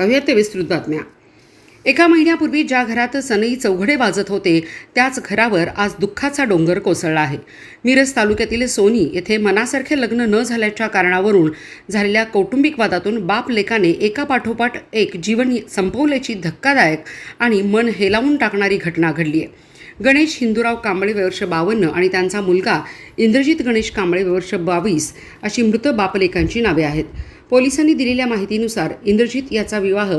पाहूया ते विस्तृत बातम्या. एका महिन्यापूर्वी ज्या घरात सनई चौघडे वाजत होते त्याच घरावर आज दुःखाचा डोंगर कोसळला आहे. मिरज तालुक्यातील सोनी येथे मनासारखे लग्न न झाल्याच्या कारणावरून झालेल्या कौटुंबिक वादातून बाप लेकाने एका पाठोपाठ एक जीवन संपवल्याची धक्कादायक आणि मन हेलावून टाकणारी घटना घडली आहे. गणेश हिंदूराव कांबळे वर्ष बावन्न आणि त्यांचा मुलगा इंद्रजित गणेश कांबळे वर्ष बावीस अशी मृत बापलेकांची नावे आहेत. पोलिसांनी दिलेल्या माहितीनुसार इंद्रजित याचा विवाह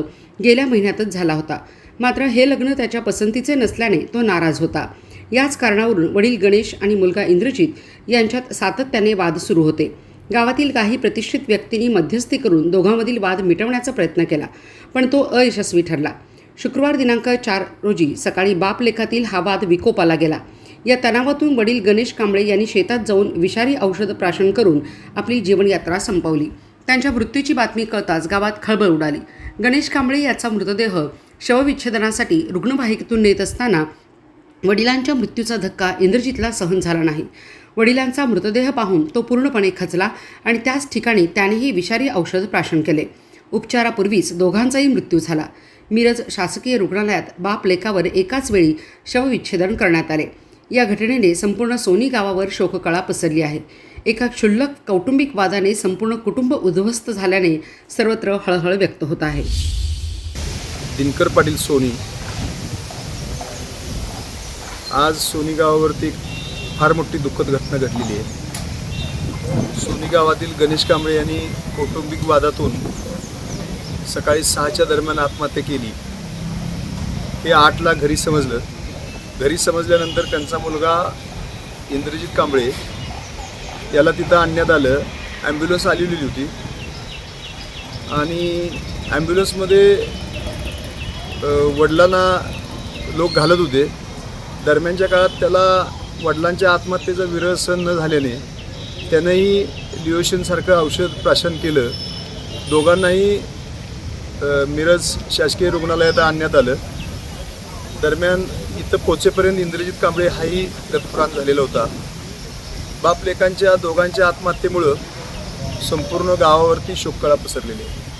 गेल्या महिन्यातच झाला होता. मात्र हे लग्न त्याच्या पसंतीचे नसल्याने तो नाराज होता. याच कारणावरून वडील गणेश आणि मुलगा इंद्रजित यांच्यात सातत्याने वाद सुरू होते. गावातील काही प्रतिष्ठित व्यक्तींनी मध्यस्थी करून दोघांमधील वाद मिटवण्याचा प्रयत्न केला पण तो अयशस्वी ठरला. शुक्रवार दिनांक चार रोजी सकाळी बापलेखातील हा वाद विकोपाला गेला. या तणावातून वडील गणेश कांबळे यांनी शेतात जाऊन विषारी औषध प्राशन करून आपली जीवनयात्रा संपवली. त्यांच्या मृत्यूची बातमी कळताच गावात खळबळ उडाली. गणेश कांबळे याचा मृतदेह शवविच्छेदनासाठी रुग्णवाहिकेतून नेत असताना वडिलांच्या मृत्यूचा धक्का इंद्रजितला सहन झाला नाही. वडिलांचा मृतदेह पाहून तो पूर्णपणे खचला आणि त्याच ठिकाणी त्यानेही विषारी औषध प्राशन केले. उपचारापूर्वीच दोघांचाही मृत्यू झाला. मिरज शासकीय रुग्णालयात बाप लेकावर एकाच वेळी शवविच्छेदन करण्यात आले. या घटनेने संपूर्ण सोनी गावावर शोककळा पसरली आहे. एका क्षुल्लक कौटुंबिक वादाने संपूर्ण कुटुंब उद्ध्वस्त झाल्याने सर्वत्र हळहळ व्यक्त होत आहे. दिनकर पाटील सोनी. आज सोनी गावावरती फार मोठी दुःखद घटना घडलेली आहे. सोनी गावातील गणेश कांबळे यांनी कौटुंबिक वादातून सकाळी सहाच्या दरम्यान आत्महत्या केली. हे आठला घरी समजलं. घरी समजल्यानंतर त्यांचा मुलगा इंद्रजित कांबळे याला तिथं आणण्यात आलं. ॲम्ब्युलन्स आलेली होती. आणि ॲम्ब्युलन्समध्ये वडिलांना लोक घालत होते. दरम्यानच्या काळात त्याला वडिलांच्या आत्महत्येचा विरह सहन न झाल्याने त्यानंही लिओशनसारखं औषध प्राशन केलं. दोघांनाही मिरज शासकीय रुग्णालयात आणण्यात आलं. दरम्यान इथं पोचेपर्यंत इंद्रजित कांबळे हाही रक्तप्राण झालेला होता. बापलेकांच्या दोघांच्या आत्महत्येमुळं संपूर्ण गावावरती शोककळा पसरलेली आहे.